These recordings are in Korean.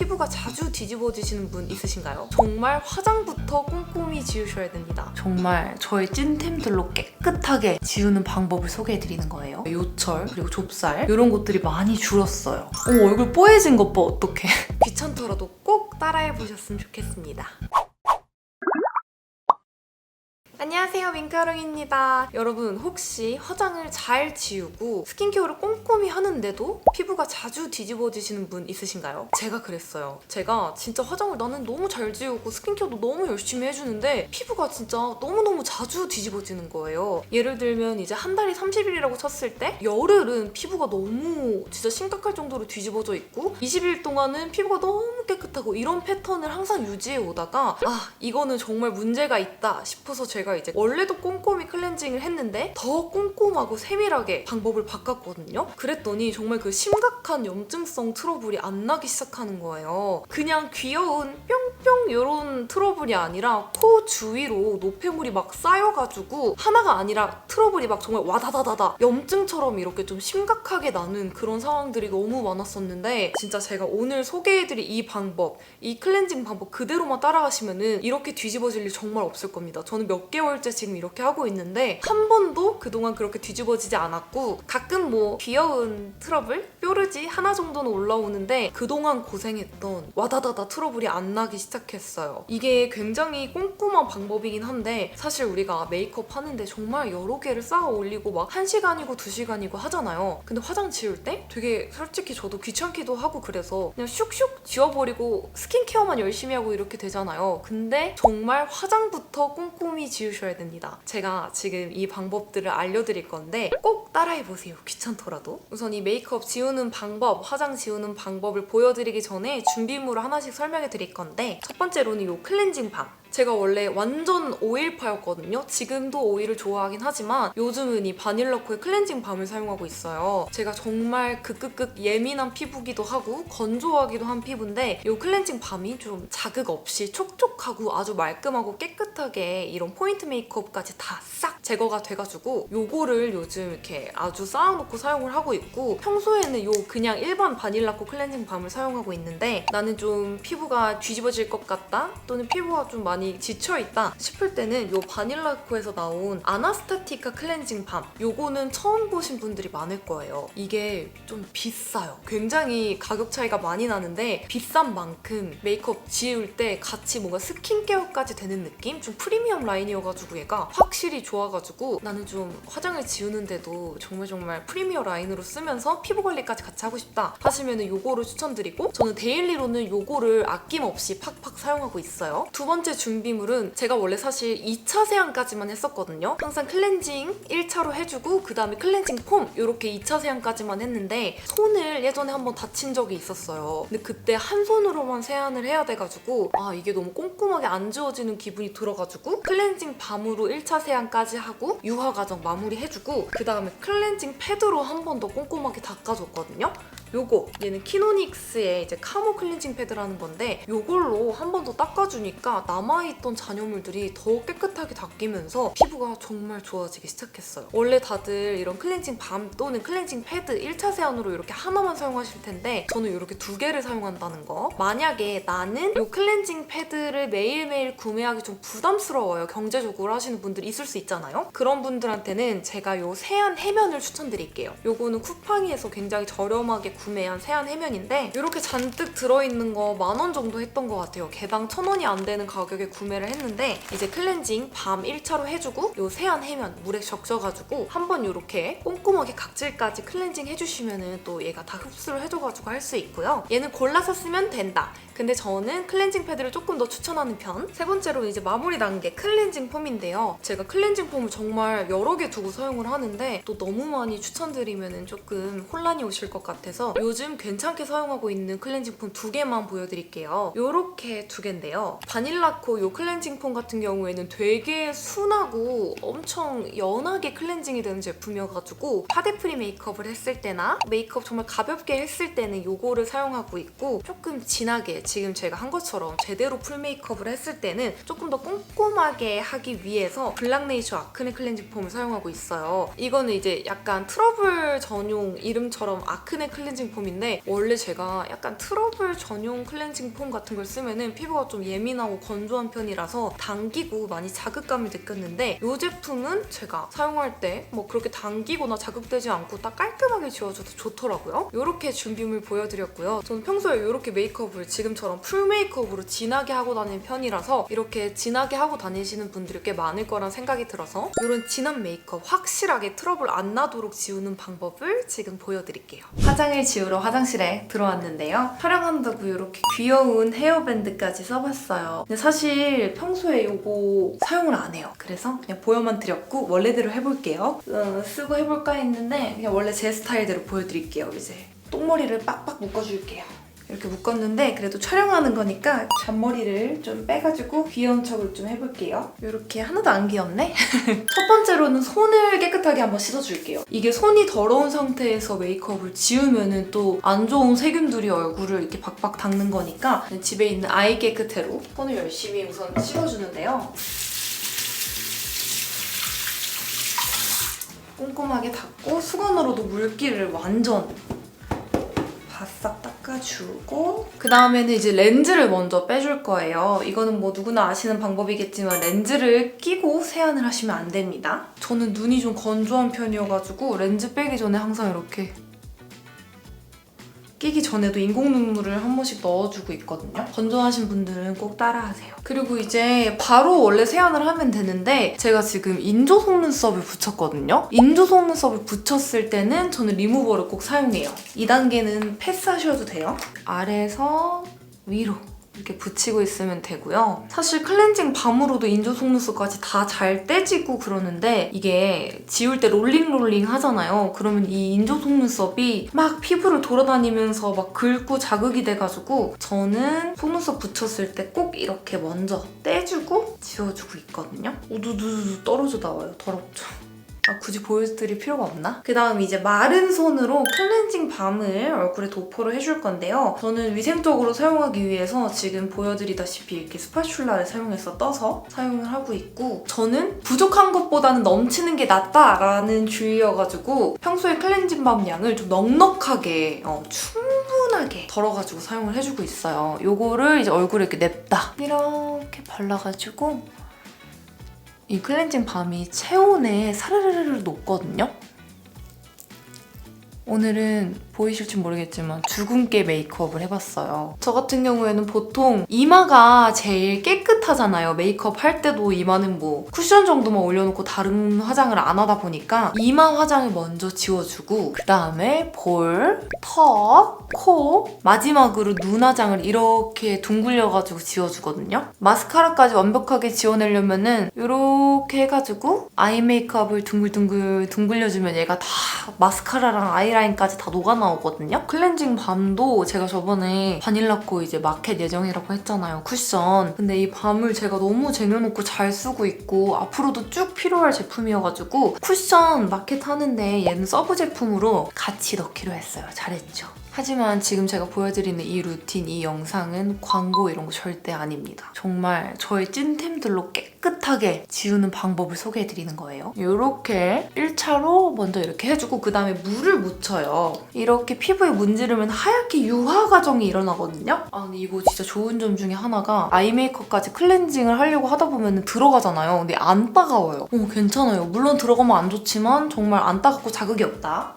피부가 자주 뒤집어지시는 분 있으신가요? 정말 화장부터 꼼꼼히 지우셔야 됩니다. 정말 저의 찐템들로 깨끗하게 지우는 방법을 소개해드리는 거예요. 요철 그리고 좁쌀 이런 것들이 많이 줄었어요. 어 얼굴 뽀얘진 것 봐 어떡해. 귀찮더라도 꼭 따라해보셨으면 좋겠습니다. 안녕하세요 민카롱입니다. 여러분 혹시 화장을 잘 지우고 스킨케어를 꼼꼼히 하는데도 피부가 자주 뒤집어지시는 분 있으신가요? 제가 그랬어요. 제가 진짜 화장을 나는 너무 잘 지우고 스킨케어도 너무 열심히 해주는데 피부가 진짜 너무너무 자주 뒤집어지는 거예요. 예를 들면 이제 한 달이 30일이라고 쳤을 때 열흘은 피부가 너무 진짜 심각할 정도로 뒤집어져 있고 20일 동안은 피부가 너무 깨끗하고 이런 패턴을 항상 유지해 오다가 아 이거는 정말 문제가 있다 싶어서 제가 이제 원래도 꼼꼼히 클렌징을 했는데 더 꼼꼼하고 세밀하게 방법을 바꿨거든요. 그랬더니 정말 그 심각한 염증성 트러블이 안 나기 시작하는 거예요. 그냥 귀여운 뿅뿅 이런 트러블이 아니라 코 주위로 노폐물이 막 쌓여가지고 하나가 아니라 트러블이 막 정말 와다다다다 염증처럼 이렇게 좀 심각하게 나는 그런 상황들이 너무 많았었는데 진짜 제가 오늘 소개해드릴 이 방 법, 이 클렌징 방법 그대로만 따라가시면은 이렇게 뒤집어질 일 정말 없을 겁니다. 저는 몇 개월째 지금 이렇게 하고 있는데 한 번도 그동안 그렇게 뒤집어지지 않았고 가끔 뭐 귀여운 트러블, 뾰루지 하나 정도는 올라오는데 그동안 고생했던 와다다다 트러블이 안 나기 시작했어요. 이게 굉장히 꼼꼼한 방법이긴 한데 사실 우리가 메이크업 하는데 정말 여러 개를 쌓아 올리고 막 1시간이고 2시간이고 하잖아요. 근데 화장 지울 때 되게 솔직히 저도 귀찮기도 하고 그래서 그냥 슉슉 지워버리고 스킨케어만 열심히 하고 이렇게 되잖아요. 근데 정말 화장부터 꼼꼼히 지우셔야 됩니다. 제가 지금 이 방법들을 알려드릴 건데 꼭 따라해보세요. 귀찮더라도. 우선 이 메이크업 지우는 방법, 화장 지우는 방법을 보여드리기 전에 준비물을 하나씩 설명해 드릴 건데 첫 번째로는 이 클렌징 밤. 제가 원래 완전 오일파였거든요. 지금도 오일을 좋아하긴 하지만 요즘은 이 바닐라코의 클렌징 밤을 사용하고 있어요. 제가 정말 극극극 예민한 피부기도 하고 건조하기도 한 피부인데 이 클렌징 밤이 좀 자극 없이 촉촉하고 아주 말끔하고 깨끗하게 이런 포인트 메이크업까지 다 싹 제거가 돼가지고 요거를 요즘 이렇게 아주 쌓아놓고 사용을 하고 있고 평소에는 요 그냥 일반 바닐라코 클렌징 밤을 사용하고 있는데 나는 좀 피부가 뒤집어질 것 같다 또는 피부가 좀 많이 지쳐있다 싶을 때는 요 바닐라코에서 나온 아나스타티카 클렌징 밤 요거는 처음 보신 분들이 많을 거예요 이게 좀 비싸요 굉장히 가격 차이가 많이 나는데 비싼 만큼 메이크업 지울 때 같이 뭔가 스킨케어까지 되는 느낌? 좀 프리미엄 라인이어가지고 얘가 확실히 좋아가지고 나는 좀 화장을 지우는데도 정말 정말 프리미엄 라인으로 쓰면서 피부 관리까지 같이 하고 싶다 하시면은 요거를 추천드리고 저는 데일리로는 요거를 아낌없이 팍팍 사용하고 있어요. 두 번째 준비물은 제가 원래 사실 2차 세안까지만 했었거든요. 항상 클렌징 1차로 해주고 그 다음에 클렌징 폼 이렇게 2차 세안까지만 했는데 손을 예전에 한번 다친 적이 있었어요. 근데 그때 한 손으로만 세안을 해야 돼가지고 아 이게 너무 꼼꼼하게 안 지워지는 기분이 들어가지고 클렌징 밤으로 1차 세안까지 하고 유화 과정 마무리 해주고 그 다음에 클렌징 패드로 한 번 더 꼼꼼하게 닦아줬거든요. 요거 얘는 키노닉스의 이제 카모 클렌징 패드라는 건데 요걸로 한 번 더 닦아주니까 남아있던 잔여물들이 더 깨끗하게 닦이면서 피부가 정말 좋아지기 시작했어요. 원래 다들 이런 클렌징 밤 또는 클렌징 패드 1차 세안으로 이렇게 하나만 사용하실 텐데 저는 이렇게 두 개를 사용한다는 거. 만약에 나는 요 클렌징 패드를 매일매일 구매하기 좀 부담스러워요. 경제적으로 하시는 분들이 있을 수 있잖아요. 그런 분들한테는 제가 요 세안 해면을 추천드릴게요. 요거는 쿠팡이에서 굉장히 저렴하게 구매한 세안 해면인데 이렇게 잔뜩 들어있는 거 만 원 정도 했던 것 같아요. 개당 천 원이 안 되는 가격에 구매를 했는데 이제 클렌징 밤 1차로 해주고 요 세안 해면 물에 적셔가지고 한번 이렇게 꼼꼼하게 각질까지 클렌징 해주시면 은 또 얘가 다 흡수를 해줘가지고 할 수 있고요. 얘는 골라서 쓰면 된다. 근데 저는 클렌징 패드를 조금 더 추천하는 편. 세 번째로 이제 마무리 단계 클렌징 폼인데요. 제가 클렌징 폼을 정말 여러 개 두고 사용을 하는데 또 너무 많이 추천드리면 조금 혼란이 오실 것 같아서 요즘 괜찮게 사용하고 있는 클렌징 폼 두 개만 보여드릴게요. 요렇게 두 개인데요. 바닐라코 요 클렌징 폼 같은 경우에는 되게 순하고 엄청 연하게 클렌징이 되는 제품이어가지고 파데프리 메이크업을 했을 때나 메이크업 정말 가볍게 했을 때는 요거를 사용하고 있고 조금 진하게 지금 제가 한 것처럼 제대로 풀 메이크업을 했을 때는 조금 더 꼼꼼하게 하기 위해서 블락네이처 아크네 클렌징 폼을 사용하고 있어요. 이거는 이제 약간 트러블 전용 이름처럼 아크네 클렌징 폼인데 원래 제가 약간 트러블 전용 클렌징 폼 같은 걸 쓰면은 피부가 좀 예민하고 건조한 편이라서 당기고 많이 자극감을 느꼈는데 이 제품은 제가 사용할 때 뭐 그렇게 당기거나 자극되지 않고 딱 깔끔하게 지워져서 좋더라고요. 이렇게 준비물 보여드렸고요. 저는 평소에 이렇게 메이크업을 지금 처럼 풀 메이크업으로 진하게 하고 다니는 편이라서 이렇게 진하게 하고 다니시는 분들이 꽤 많을 거란 생각이 들어서 이런 진한 메이크업 확실하게 트러블 안 나도록 지우는 방법을 지금 보여드릴게요. 화장을 지우러 화장실에 들어왔는데요. 촬영한다고 이렇게 귀여운 헤어밴드까지 써봤어요. 근데 사실 평소에 이거 사용을 안 해요. 그래서 그냥 보여만 드렸고 원래대로 해볼게요. 어, 쓰고 해볼까 했는데 그냥 원래 제 스타일대로 보여드릴게요. 이제 똥머리를 빡빡 묶어줄게요. 이렇게 묶었는데 그래도 촬영하는 거니까 잔머리를 좀 빼가지고 귀여운 척을 좀 해볼게요. 이렇게 하나도 안 귀엽네? 첫 번째로는 손을 깨끗하게 한번 씻어줄게요. 이게 손이 더러운 상태에서 메이크업을 지우면은 또 안 좋은 세균들이 얼굴을 이렇게 박박 닦는 거니까 집에 있는 아이 깨끗해로 손을 열심히 우선 씻어주는데요. 꼼꼼하게 닦고 수건으로도 물기를 완전 바싹 닦 아주고 그 다음에는 이제 렌즈를 먼저 빼줄 거예요. 이거는 뭐 누구나 아시는 방법이겠지만 렌즈를 끼고 세안을 하시면 안 됩니다. 저는 눈이 좀 건조한 편이어가지고 렌즈 빼기 전에 항상 이렇게 끼기 전에도 인공 눈물을 한 번씩 넣어주고 있거든요. 건조하신 분들은 꼭 따라하세요. 그리고 이제 바로 원래 세안을 하면 되는데 제가 지금 인조 속눈썹을 붙였거든요. 인조 속눈썹을 붙였을 때는 저는 리무버를 꼭 사용해요. 2단계는 패스하셔도 돼요. 아래에서 위로 이렇게 붙이고 있으면 되고요. 사실 클렌징 밤으로도 인조 속눈썹까지 다 잘 떼지고 그러는데 이게 지울 때 롤링 롤링 하잖아요. 그러면 이 인조 속눈썹이 막 피부를 돌아다니면서 막 긁고 자극이 돼가지고 저는 속눈썹 붙였을 때 꼭 이렇게 먼저 떼주고 지워주고 있거든요. 우두두두 떨어져 나와요. 더럽죠. 아, 굳이 보여드릴 필요가 없나? 그 다음 이제 마른 손으로 클렌징 밤을 얼굴에 도포를 해줄 건데요. 저는 위생적으로 사용하기 위해서 지금 보여드리다시피 이렇게 스파츌라를 사용해서 떠서 사용을 하고 있고 저는 부족한 것보다는 넘치는 게 낫다라는 주의여가지고 평소에 클렌징 밤 양을 좀 넉넉하게 어, 충분하게 덜어가지고 사용을 해주고 있어요. 요거를 이제 얼굴에 이렇게 냅다 이렇게 발라가지고 이 클렌징 밤이 체온에 사르르르 녹거든요. 오늘은 보이실지 모르겠지만 주근깨 메이크업을 해봤어요. 저 같은 경우에는 보통 이마가 제일 깨끗하잖아요. 메이크업 할 때도 이마는 뭐 쿠션 정도만 올려놓고 다른 화장을 안 하다 보니까 이마 화장을 먼저 지워주고 그 다음에 볼, 턱, 코, 마지막으로 눈 화장을 이렇게 둥글려가지고 지워주거든요. 마스카라까지 완벽하게 지워내려면 은 이렇게 해가지고 아이 메이크업을 둥글둥글 둥글려주면 얘가 다 마스카라랑 아이라인까지 다 녹아 나오거든요. 클렌징 밤도 제가 저번에 바닐라코 이제 마켓 예정이라고 했잖아요. 쿠션. 근데 이 밤을 제가 너무 쟁여놓고 잘 쓰고 있고 앞으로도 쭉 필요할 제품이어가지고 쿠션 마켓 하는데 얘는 서브 제품으로 같이 넣기로 했어요. 잘했죠. 하지만 지금 제가 보여드리는 이 루틴, 이 영상은 광고 이런 거 절대 아닙니다. 정말 저의 찐템들로 깨끗하게 지우는 방법을 소개해드리는 거예요. 이렇게 1차로 먼저 이렇게 해주고 그 다음에 물을 묻혀요. 이렇게 피부에 문지르면 하얗게 유화 과정이 일어나거든요. 아 근데 이거 진짜 좋은 점 중에 하나가 아이 메이크업까지 클렌징을 하려고 하다 보면 들어가잖아요. 근데 안 따가워요. 어 괜찮아요. 물론 들어가면 안 좋지만 정말 안 따갑고 자극이 없다.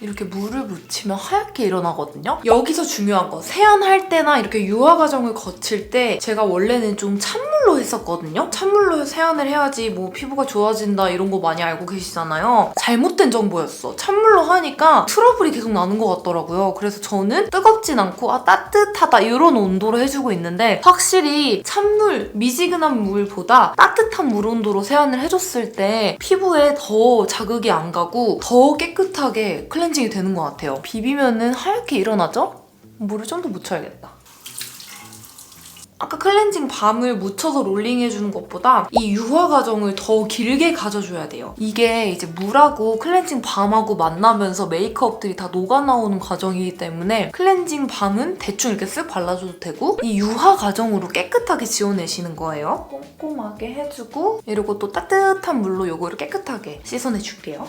이렇게 물을 묻히면 하얗게 일어나거든요. 여기서 중요한 거 세안할 때나 이렇게 유화 과정을 거칠 때 제가 원래는 좀 찬물로 했었거든요. 찬물로 세안을 해야지 뭐 피부가 좋아진다 이런 거 많이 알고 계시잖아요. 잘못된 정보였어. 찬물로 하니까 트러블이 계속 나는 것 같더라고요. 그래서 저는 뜨겁진 않고 아 따뜻하다 이런 온도로 해주고 있는데 확실히 찬물 미지근한 물보다 따뜻한 물 온도로 세안을 해줬을 때 피부에 더 자극이 안 가고 더 깨끗하게 클렌징 이 되는 것 같아요. 비비면은 하얗게 일어나죠? 물을 좀 더 묻혀야겠다. 아까 클렌징 밤을 묻혀서 롤링해주는 것보다 이 유화 과정을 더 길게 가져줘야 돼요. 이게 이제 물하고 클렌징 밤하고 만나면서 메이크업들이 다 녹아나오는 과정이기 때문에 클렌징 밤은 대충 이렇게 쓱 발라줘도 되고 이 유화 과정으로 깨끗하게 지워내시는 거예요. 꼼꼼하게 해주고 이러고 또 따뜻한 물로 요거를 깨끗하게 씻어내줄게요.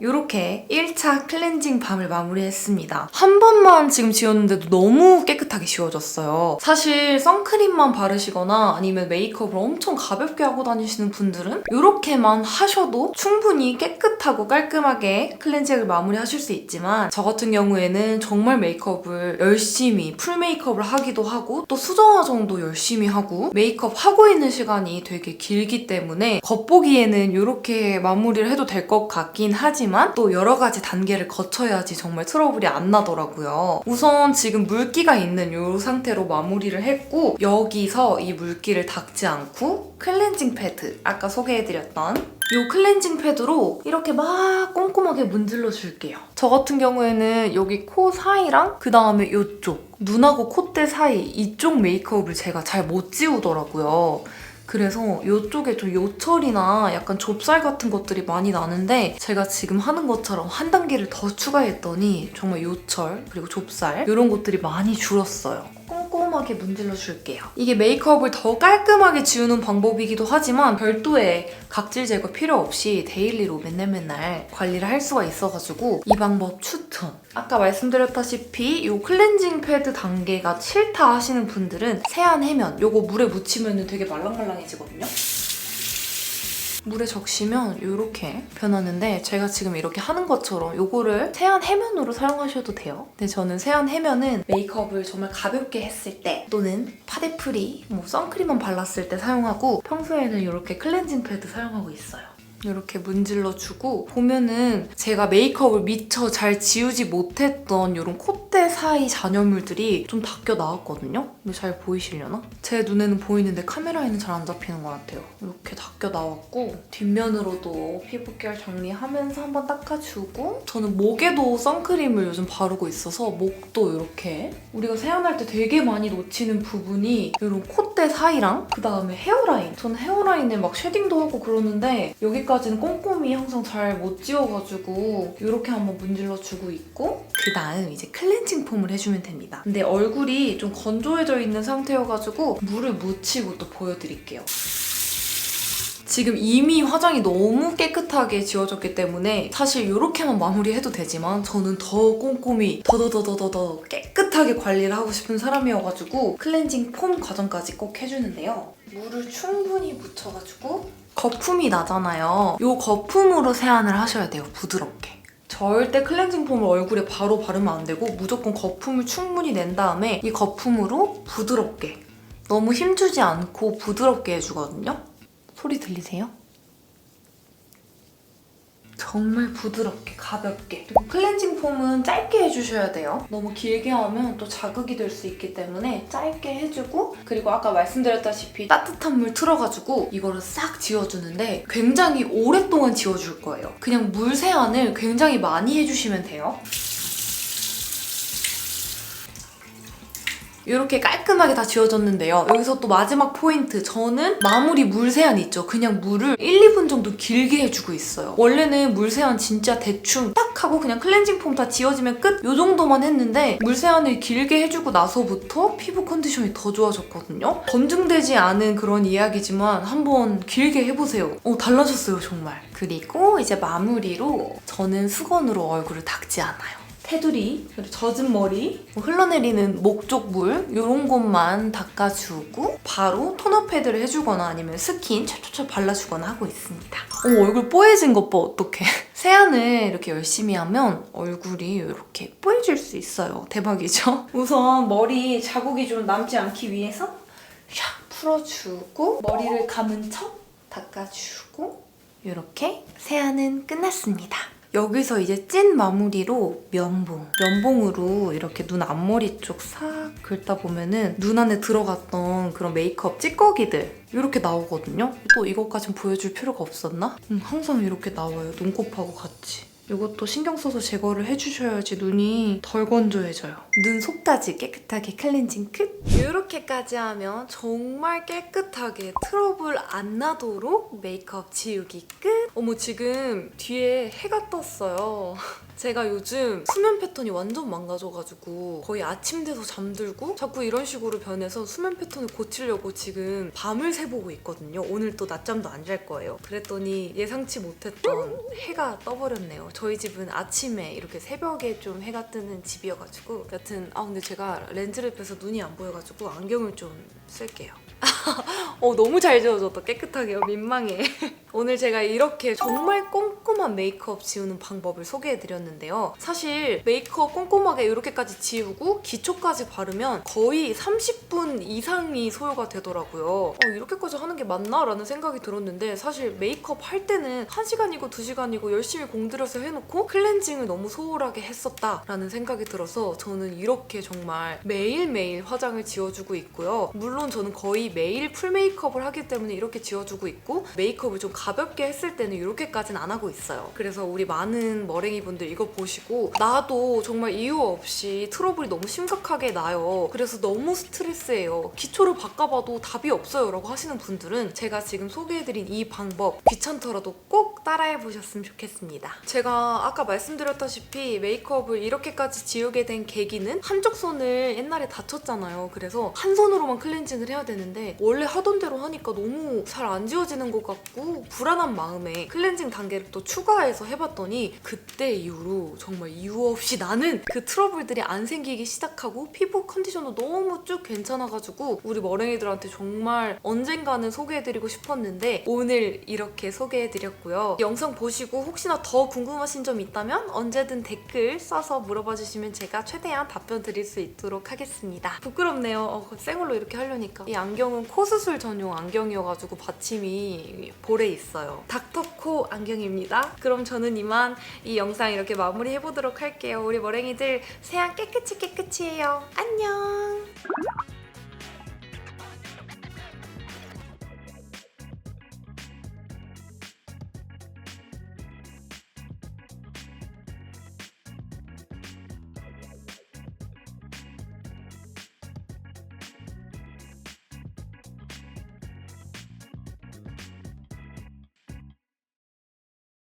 이렇게 1차 클렌징 밤을 마무리했습니다. 한 번만 지금 지웠는데도 너무 깨끗하게 지워졌어요. 사실 선크림만 바르시거나 아니면 메이크업을 엄청 가볍게 하고 다니시는 분들은 이렇게만 하셔도 충분히 깨끗하고 깔끔하게 클렌징을 마무리하실 수 있지만 저 같은 경우에는 정말 메이크업을 열심히 풀 메이크업을 하기도 하고 또 수정 화장도 열심히 하고 메이크업 하고 있는 시간이 되게 길기 때문에 겉보기에는 이렇게 마무리를 해도 될 것 같긴 하지만 또 여러 가지 단계를 거쳐야지 정말 트러블이 안 나더라고요. 우선 지금 물기가 있는 이 상태로 마무리를 했고 여기서 이 물기를 닦지 않고 클렌징 패드 아까 소개해드렸던 이 클렌징 패드로 이렇게 막 꼼꼼하게 문질러 줄게요. 저 같은 경우에는 여기 코 사이랑 그 다음에 이쪽 눈하고 콧대 사이 이쪽 메이크업을 제가 잘 못 지우더라고요. 그래서 이쪽에 좀 요철이나 약간 좁쌀 같은 것들이 많이 나는데 제가 지금 하는 것처럼 한 단계를 더 추가했더니 정말 요철 그리고 좁쌀 이런 것들이 많이 줄었어요. 꼼꼼하게 문질러 줄게요. 이게 메이크업을 더 깔끔하게 지우는 방법이기도 하지만 별도의 각질 제거 필요 없이 데일리로 맨날 맨날 관리를 할 수가 있어가지고 이 방법 추천! 아까 말씀드렸다시피 이 클렌징 패드 단계가 싫다 하시는 분들은 세안 해면 이거 물에 묻히면 되게 말랑말랑해지거든요. 물에 적시면 이렇게 변하는데 제가 지금 이렇게 하는 것처럼 이거를 세안 해면으로 사용하셔도 돼요. 근데 저는 세안 해면은 메이크업을 정말 가볍게 했을 때 또는 파데프리, 뭐 선크림만 발랐을 때 사용하고 평소에는 이렇게 클렌징 패드 사용하고 있어요. 이렇게 문질러주고 보면은 제가 메이크업을 미처 잘 지우지 못했던 이런 콧대 사이 잔여물들이 좀 닦여 나왔거든요? 근데 잘 보이시려나? 제 눈에는 보이는데 카메라에는 잘 안 잡히는 것 같아요. 이렇게 닦여 나왔고 뒷면으로도 피부결 정리하면서 한번 닦아주고 저는 목에도 선크림을 요즘 바르고 있어서 목도 이렇게 우리가 세안할 때 되게 많이 놓치는 부분이 이런 콧대 사이랑 그 다음에 헤어라인 저는 헤어라인에 막 쉐딩도 하고 그러는데 여기까지는 꼼꼼히 항상 잘 못 지워가지고 이렇게 한번 문질러주고 있고 그 다음 이제 클렌징 폼을 해주면 됩니다. 근데 얼굴이 좀 건조해져 있는 상태여가지고 물을 묻히고 또 보여드릴게요. 지금 이미 화장이 너무 깨끗하게 지워졌기 때문에 사실 이렇게만 마무리해도 되지만 저는 더 꼼꼼히 더더더더더 깨끗하게 관리를 하고 싶은 사람이어가지고 클렌징 폼 과정까지 꼭 해주는데요. 물을 충분히 묻혀가지고 거품이 나잖아요. 이 거품으로 세안을 하셔야 돼요. 부드럽게. 절대 클렌징 폼을 얼굴에 바로 바르면 안 되고 무조건 거품을 충분히 낸 다음에 이 거품으로 부드럽게 너무 힘주지 않고 부드럽게 해주거든요. 소리 들리세요? 정말 부드럽게 가볍게. 클렌징 폼은 짧게 해주셔야 돼요. 너무 길게 하면 또 자극이 될 수 있기 때문에 짧게 해주고 그리고 아까 말씀드렸다시피 따뜻한 물 틀어가지고 이거를 싹 지워주는데 굉장히 오랫동안 지워줄 거예요. 그냥 물 세안을 굉장히 많이 해주시면 돼요 이렇게 깔끔하게 다 지워졌는데요. 여기서 또 마지막 포인트. 저는 마무리 물 세안 있죠. 그냥 물을 1, 2분 정도 길게 해주고 있어요. 원래는 물 세안 진짜 대충 딱 하고 그냥 클렌징 폼 다 지워지면 끝? 요 정도만 했는데 물 세안을 길게 해주고 나서부터 피부 컨디션이 더 좋아졌거든요. 검증되지 않은 그런 이야기지만 한번 길게 해보세요. 어, 달라졌어요, 정말. 그리고 이제 마무리로 저는 수건으로 얼굴을 닦지 않아요. 테두리, 그리고 젖은 머리, 뭐 흘러내리는 목 쪽 물 이런 곳만 닦아주고 바로 토너 패드를 해주거나 아니면 스킨 찹찹찹 발라주거나 하고 있습니다. 어, 얼굴 뽀얘진 것 봐, 어떡해. 세안을 이렇게 열심히 하면 얼굴이 이렇게 뽀얘질 수 있어요. 대박이죠? 우선 머리 자국이 좀 남지 않기 위해서 샥 풀어주고 머리를 감은 척 닦아주고 이렇게 세안은 끝났습니다. 여기서 이제 찐 마무리로 면봉. 면봉으로 이렇게 눈 앞머리 쪽 싹 긁다 보면은 눈 안에 들어갔던 그런 메이크업 찌꺼기들 이렇게 나오거든요. 또 이것까진 보여줄 필요가 없었나? 음, 항상 이렇게 나와요. 눈곱하고 같이. 이것도 신경 써서 제거를 해주셔야지 눈이 덜 건조해져요. 눈 속까지 깨끗하게 클렌징 끝! 이렇게까지 하면 정말 깨끗하게 트러블 안 나도록 메이크업 지우기 끝! 어머 지금 뒤에 해가 떴어요. 제가 요즘 수면 패턴이 완전 망가져가지고 거의 아침 돼서 잠들고 자꾸 이런 식으로 변해서 수면 패턴을 고치려고 지금 밤을 새보고 있거든요. 오늘 또 낮잠도 안 잘 거예요. 그랬더니 예상치 못했던 해가 떠버렸네요. 저희 집은 아침에 이렇게 새벽에 좀 해가 뜨는 집이어가지고 여튼 아 근데 제가 렌즈를 빼서 눈이 안 보여가지고 안경을 좀 쓸게요. 어 너무 잘 지워졌다. 깨끗하게요. 민망해. 오늘 제가 이렇게 정말 꼼꼼한 메이크업 지우는 방법을 소개해드렸는데요. 사실 메이크업 꼼꼼하게 이렇게까지 지우고 기초까지 바르면 거의 30분 이상이 소요가 되더라고요. 어, 이렇게까지 하는 게 맞나? 라는 생각이 들었는데 사실 메이크업 할 때는 1시간이고 2시간이고 열심히 공들여서 해놓고 클렌징을 너무 소홀하게 했었다라는 생각이 들어서 저는 이렇게 정말 매일매일 화장을 지워주고 있고요. 물론 저는 거의 매일 풀 메이크업을 하기 때문에 이렇게 지워주고 있고 메이크업을 좀 가볍게 했을 때는 이렇게까지는 안 하고 있어요. 그래서 우리 많은 머랭이 분들 이거 보시고 나도 정말 이유 없이 트러블이 너무 심각하게 나요. 그래서 너무 스트레스예요. 기초를 바꿔봐도 답이 없어요 라고 하시는 분들은 제가 지금 소개해드린 이 방법 귀찮더라도 꼭 따라해 보셨으면 좋겠습니다. 제가 아까 말씀드렸다시피 메이크업을 이렇게까지 지우게 된 계기는 한쪽 손을 옛날에 다쳤잖아요. 그래서 한 손으로만 클렌징을 해야 되는데 원래 하던 대로 하니까 너무 잘 안 지워지는 것 같고 불안한 마음에 클렌징 단계를 또 추가해서 해봤더니 그때 이후로 정말 이유 없이 나는 그 트러블들이 안 생기기 시작하고 피부 컨디션도 너무 쭉 괜찮아가지고 우리 머랭이들한테 정말 언젠가는 소개해드리고 싶었는데 오늘 이렇게 소개해드렸고요. 영상 보시고 혹시나 더 궁금하신 점 있다면 언제든 댓글 써서 물어봐 주시면 제가 최대한 답변 드릴 수 있도록 하겠습니다. 부끄럽네요. 어, 생얼로 이렇게 하려니까. 이 안경은 코 수술 전용 안경이어가지고 받침이 볼에 있어요. 닥터코 안경입니다. 그럼 저는 이만 이 영상 이렇게 마무리해보도록 할게요. 우리 머랭이들 세안 깨끗이 깨끗이 해요. 안녕!